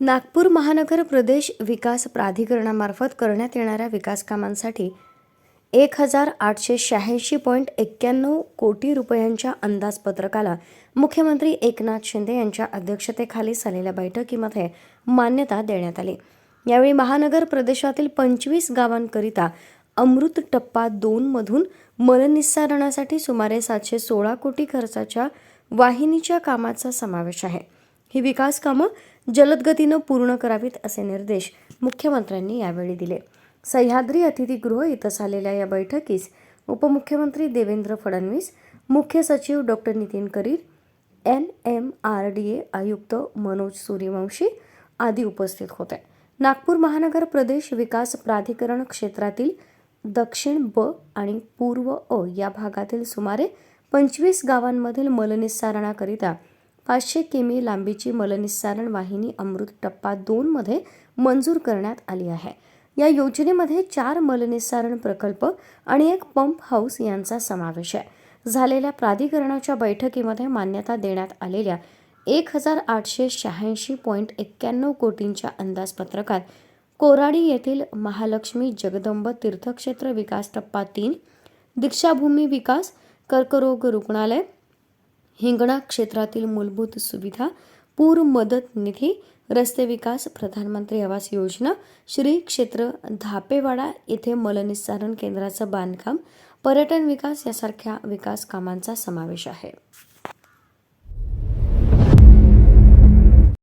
नागपूर महानगर प्रदेश विकास प्राधिकरणामार्फत करण्यात येणाऱ्या विकास कामांसाठी एक हजार आठशे शहाऐंशी पॉईंट एक्क्याण्णव कोटी रुपयांच्या अंदाजपत्रकाला मुख्यमंत्री एकनाथ शिंदे यांच्या अध्यक्षतेखाली झालेल्या बैठकीमध्ये मान्यता देण्यात आली. यावेळी महानगर प्रदेशातील पंचवीस गावांकरिता अमृत टप्पा दोनमधून मलनिस्सारणासाठी सुमारे सातशे सोळा कोटी खर्चाच्या वाहिनीच्या कामाचा समावेश आहे. ही विकास कामं जलदगतीनं पूर्ण करावीत असे निर्देश मुख्यमंत्र्यांनी यावेळी दिले. सह्याद्री अतिथीगृह इथं झालेल्या या बैठकीस उपमुख्यमंत्री देवेंद्र फडणवीस मुख्य सचिव doctor Nitin Karir N M R D A आयुक्त मनोज सूर्यवंशी आदी उपस्थित होते. नागपूर महानगर प्रदेश विकास प्राधिकरण क्षेत्रातील दक्षिण ब आणि पूर्व अ या भागातील सुमारे पंचवीस गावांमधील मलनिस्सारणाकरिता पाचशे किमी लांबीची मलनिस्सारण वाहिनी अमृत टप्पा दोनमध्ये मंजूर करण्यात आली आहे. या योजनेमध्ये चार मलनिस्सारण प्रकल्प आणि एक पंप हाऊस यांचा समावेश आहे. झालेल्या प्राधिकरणाच्या बैठकीमध्ये मान्यता देण्यात आलेल्या एक हजार आठशे शहाऐंशी पॉईंट एक्क्याण्णव कोटींच्या अंदाजपत्रकात कोराडी येथील महालक्ष्मी जगदंब तीर्थक्षेत्र विकास टप्पा तीन दीक्षाभूमी विकास कर्करोग रुग्णालय हिंगणा क्षेत्रातील मूलभूत सुविधा पूर मदत निधी रस्ते विकास प्रधानमंत्री आवास योजना श्री क्षेत्र धापेवाडा येथे मलनिस्सारण केंद्राचं बांधकाम पर्यटन विकास यासारख्या विकास कामांचा समावेश आहे.